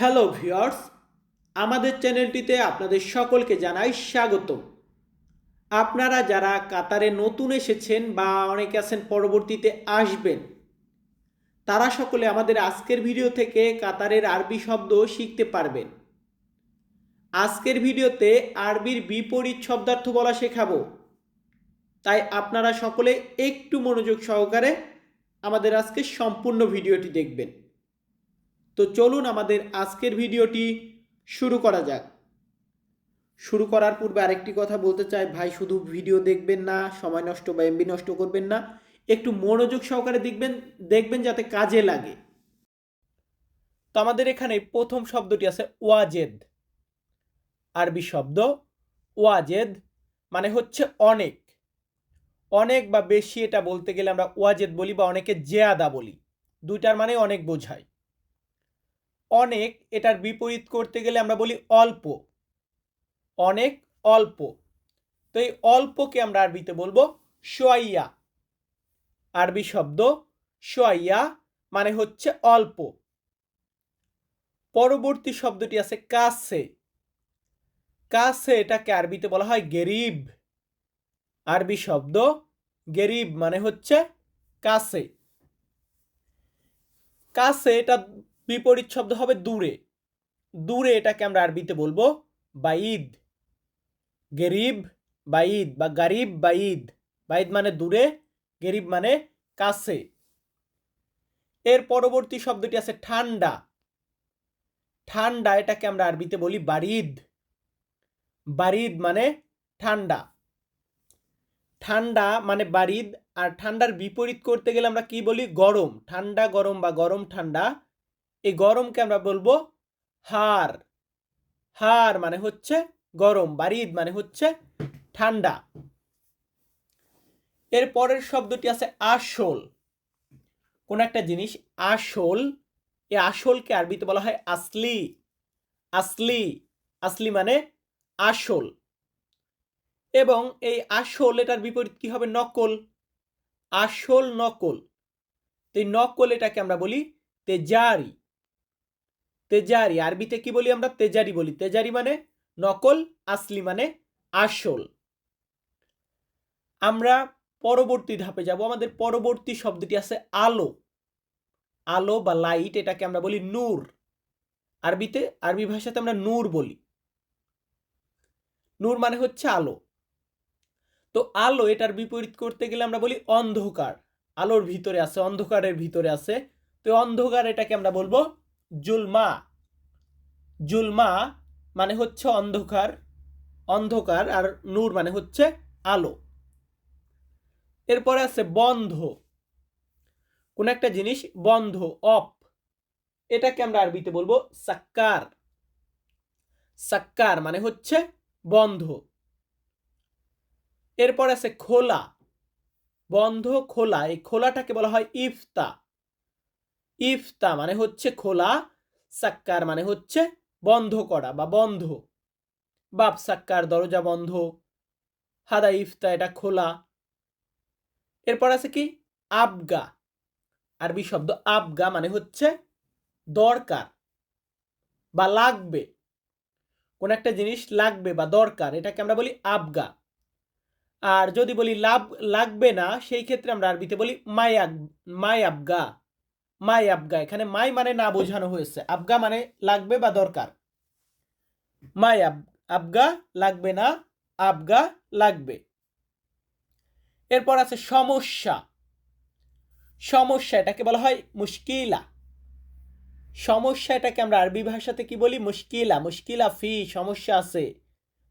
Hello viewers আমাদের চ্যানেলটিতে আপনাদের সকলকে জানাই স্বাগত আপনারা যারা কাতারে নতুন এসেছেন বা অনেকে আছেন পরবর্তীতে আসবেন, তারা সকলে আমাদের আজকের ভিডিও থেকে কাতারের আরবি শব্দ শিখতে পারবেন। আজকের ভিডিওতে আরবির বিপরীত শব্দার্থ বলা শেখাবো। তাই আপনারা সকলে একটু মনোযোগ সহকারে আমাদের আজকে সম্পূর্ণ ভিডিওটি দেখবেন। তো চলুন আমাদের আজকের ভিডিওটি শুরু করা যাক। শুরু করার পূর্বে আরেকটি কথা বলতে চাই, ভাই শুধু ভিডিও দেখবেন না, সময় নষ্ট বা এমবি নষ্ট করবেন না, একটু মনোযোগ সহকারে দেখবেন দেখবেন যাতে কাজে লাগে। তো আমাদের এখানে প্রথম শব্দটি আছে ওয়াজেদ। আরবি শব্দ ওয়াজেদ মানে হচ্ছে অনেক। অনেক বা বেশি এটা বলতে গেলে আমরা ওয়াজেদ বলি বা অনেকে জেয়াদা বলি। দুইটার মানে অনেক বোঝায়। অনেক এটার বিপরীত করতে গেলে আমরা বলি অল্প। অনেক অল্প। তো এই অল্পকে আমরা আরবিতে বলব সোয়াইয়া আরবি শব্দ সোয়াইয়া মানে হচ্ছে অল্প। পরবর্তী শব্দটি আছে কাছে কাছে এটাকে আরবিতে বলা হয় গেরিব। আরবি শব্দ গেরিব মানে হচ্ছে কাছে কাছে এটা বিপরীত শব্দ হবে দূরে। দূরে এটাকে আমরা আরবিতে বলব বাইদ। গেরিব বাইদ বা গারিব বাইদ। বাইদ মানে দূরে, গেরিব মানে কাছে। এর পরবর্তী শব্দটি আছে ঠান্ডা। ঠান্ডা এটাকে আমরা আরবিতে বলি বারিদ। বারিদ মানে ঠান্ডা। ঠান্ডা মানে বারিদ, আর ঠান্ডার বিপরীত করতে গেলে আমরা কি বলি? গরম। ঠান্ডা, গরম বা গরম ঠান্ডা এই গরমকে আমরা বলব হার। হার মানে হচ্ছে গরম, বারিদ মানে হচ্ছে ঠান্ডা। এর পরের শব্দটি আছে আসল। কোন একটা জিনিস আসল এই আসলকে আরবিতে বলা হয় আসলি। আসলি আসলি মানে আসল। এবং এই আসল এটার বিপরীত কি হবে? নকল। আসল নকল। তো এই নকল এটাকে আমরা বলি তেজারি। তেজারি, আরবিতে কি বলি আমরা? তেজারি বলি। তেজারি মানে নকল, আসলি মানে আসল। আমরা পরবর্তী ধাপে যাব। আমাদের পরবর্তী শব্দটি আছে আলো। আলো বা লাইট এটাকে আমরা বলি নূর। আরবিতে, আরবি ভাষাতে আমরা নূর বলি। নূর মানে হচ্ছে আলো। তো আলো এটার বিপরীত করতে গেলে আমরা বলি অন্ধকার। আলোর ভিতরে আছে, অন্ধকারের ভিতরে আছে। তো অন্ধকার এটাকে আমরা বলব জুলমা। জুলমা মানে হচ্ছে অন্ধকার অন্ধকার আর নূর মানে হচ্ছে আলো। এরপরে আছে বন্ধ। কোন একটা জিনিস বন্ধ, অফ। এটাকে আমরা আরবিতে বলব সাক্কার। সাক্কার মানে হচ্ছে বন্ধ। এরপর আছে খোলা। বন্ধ, খোলা। এই খোলাটাকে বলা হয় ইফতা। ইফতা মানে হচ্ছে খোলা, সাক্কার মানে হচ্ছে বন্ধ করা বা বন্ধ। বাপ সাক্কার, দরজা বন্ধ, হাদা ইফতা, এটা খোলা। এরপর আছে কি? আবগা। আরবি শব্দ আবগা মানে হচ্ছে দরকার বা লাগবে। কোন একটা জিনিস লাগবে বা দরকার, এটাকে আমরা বলি আবগা। আর যদি বলি লাভ লাগবে না, সেই ক্ষেত্রে আমরা আরবিতে বলি মাই আবগা মাই আবগা এখানে মাই মানে না বোঝানো হয়েছে। আবগা মানে লাগবে বা দরকার? মাই আব আবগা লাগবে না আবগা লাগবে। এরপর আছে সমস্যা। সমস্যা এটাকে বলা হয় মুশকিলা। সমস্যা এটাকে আমরা আরবি ভাষাতে কি বলি? মুশকিলা মুশকিলা ফি, সমস্যা আছে।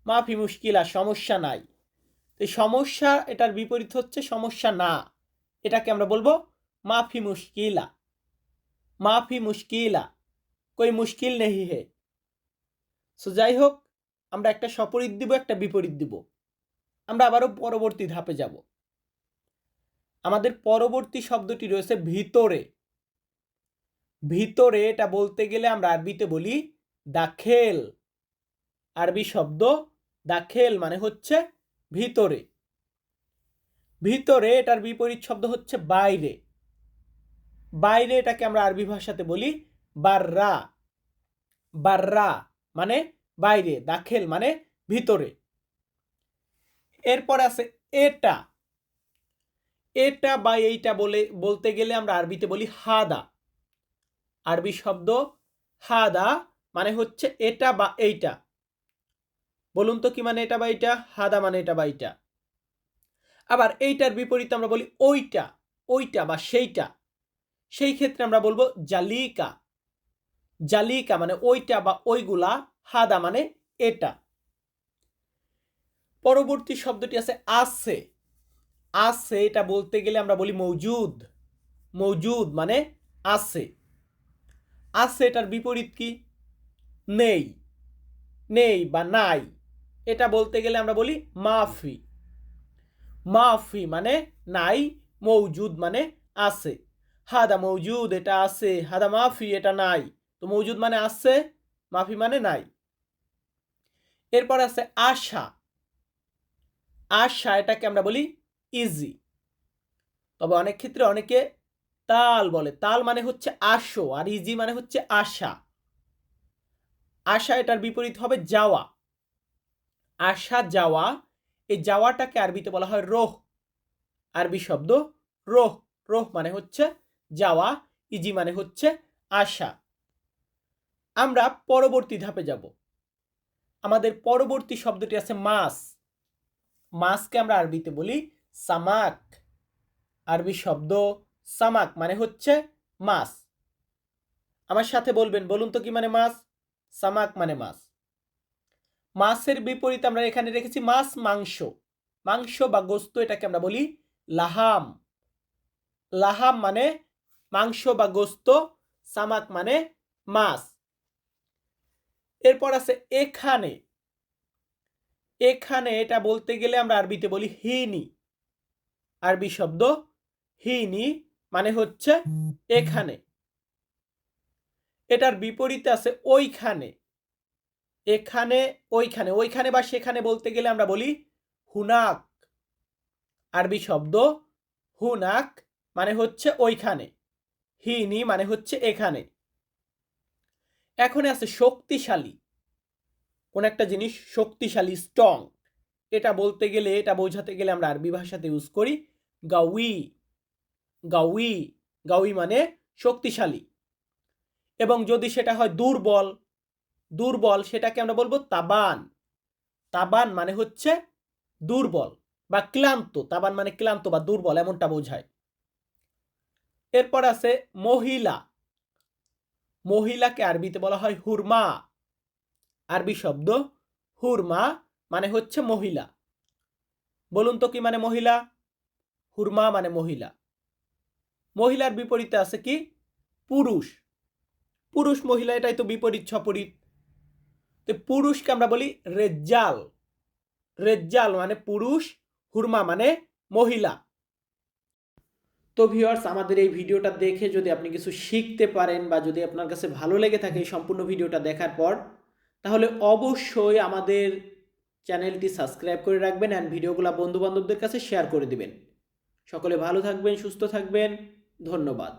মাফি মুশকিলা, সমস্যা নাই। তো সমস্যা এটার বিপরীত হচ্ছে সমস্যা না। এটাকে আমরা বলব মাফি মুশকিলা। মাফি মুশকিলা কই মুশকিল নেই হে সো যাই হোক আমরা একটা সপরিত দিব একটা বিপরীত দিব আমরা আবারও পরবর্তী ধাপে যাব আমাদের পরবর্তী শব্দটি রয়েছে ভিতরে ভিতরে এটা বলতে গেলে আমরা আরবিতে বলি দাখেল আরবি শব্দ দাখেল মানে হচ্ছে ভিতরে ভিতরে এটার বিপরীত শব্দ হচ্ছে বাইরে বাইরে এটাকে আমরা আরবি ভাষাতে বলি বাররা। বাররা মানে বাইরে, দাখেল মানে ভিতরে। এরপর আছে এটা। এটা বা এইটা বলে, বলতে গেলে আমরা আরবিতে বলি হাদা। আরবি শব্দ হাদা মানে হচ্ছে এটা বা এইটা। বলুন তো কি মানে এটা বা এইটা? হাদা মানে এটা বা এইটা। আবার এইটার বিপরীতে আমরা বলি ওইটা ওইটা বা সেইটা। সেই ক্ষেত্রে আমরা বলব জালিকা। জালিকা মানে ওইটা বা ওইগুলা, হাদা মানে এটা। পরবর্তী শব্দটি আছে আছে আছে এটা বলতে গেলে আমরা বলি মৌজুদ। মৌজুদ মানে আছে আছে এটার বিপরীত কি? নেই। নেই বা নাই। এটা বলতে গেলে আমরা বলি মাফি। মাফি মানে নাই, মৌজুদ মানে আছে হাদা মৌজুদ, এটা আছে। হাদা মাফি, এটা নাই। তো মৌজুদ মানে আছে, মাফি মানে নাই। এরপর আছে আশা। আশা, এটাকে আমরা বলি ইজি তবে অনেক ক্ষেত্রে অনেকে তাল বলে। তাল মানে হচ্ছে আসো, আর ইজি মানে হচ্ছে আশা। আশা এটার বিপরীত হবে যাওয়া। আশা, যাওয়া, এই যাওয়াটাকে আরবিতে বলা হয় রোহ। আরবি শব্দ রোহ। রোহ মানে হচ্ছে যাওয়া ইজি মানে হচ্ছে আশা আমরা পরবর্তী ধাপে যাব। আমাদের পরবর্তী শব্দটি আছে মাছ মাছকে আমরা আরবিতে বলি সামাক। আরবি শব্দ সামাক মানে হচ্ছে মাছ আমার সাথে বলবেন, বলুন তো কি মানে মাছ সামাক মানে মাছ মাছের বিপরীতে আমরা এখানে রেখেছি মাছ মাংস। মাংস বা গোস্ত এটাকে আমরা বলি লাহাম। লাহাম মানে মাংস বা গোস্ত, সামাক মানে মাছ। এরপর আছে এখানে। এখানে এটা বলতে গেলে আমরা আরবিতে বলি হিনি। আরবি শব্দ হিনি মানে হচ্ছে এখানে। এটার বিপরীতে আছে ওইখানে। এখানে, ওইখানে। ওইখানে বা সেখানে বলতে গেলে আমরা বলি হুনাক। আরবি শব্দ হুনাক মানে হচ্ছে ওইখানে। হিনি মানে হচ্ছে এখানে। এখন আছে শক্তিশালী। কোন একটা জিনিস শক্তিশালী স্ট্রং এটা বলতে গেলে, এটা বোঝাতে গেলে আমরা আরবি ভাষাতে ইউজ করি গাউই। গাউই গাউই মানে শক্তিশালী। এবং যদি সেটা হয় দুর্বল দুর্বল সেটাকে আমরা বলব তাবান। তাবান মানে হচ্ছে দুর্বল বা ক্লান্ত। তাবান মানে ক্লান্ত বা দুর্বল, এমনটা বোঝায়। এরপর আছে মহিলা। মহিলাকে আরবিতে বলা হয় হুরমা। আরবি শব্দ হুরমা মানে হচ্ছে মহিলা। বলুন তো কি মানে মহিলা? হুরমা মানে মহিলা। মহিলার বিপরীতে আছে কি? পুরুষ। পুরুষ মহিলা এটাই তো বিপরীত সপরীত তো পুরুষকে আমরা বলি রেজ্জাল। রেজ্জাল মানে পুরুষ, হুরমা মানে মহিলা। তো ভিউয়ার্স আমাদের এই ভিডিওটা দেখে যদি আপনি কিছু শিখতে পারেন বা যদি আপনার কাছে ভালো লেগে থাকে এই সম্পূর্ণ ভিডিওটা দেখার পর, তাহলে অবশ্যই আমাদের চ্যানেলটি সাবস্ক্রাইব করে রাখবেন অ্যান্ড ভিডিওগুলো বন্ধুবান্ধবদের কাছে শেয়ার করে দিবেন। সকলে ভালো থাকবেন, সুস্থ থাকবেন, ধন্যবাদ।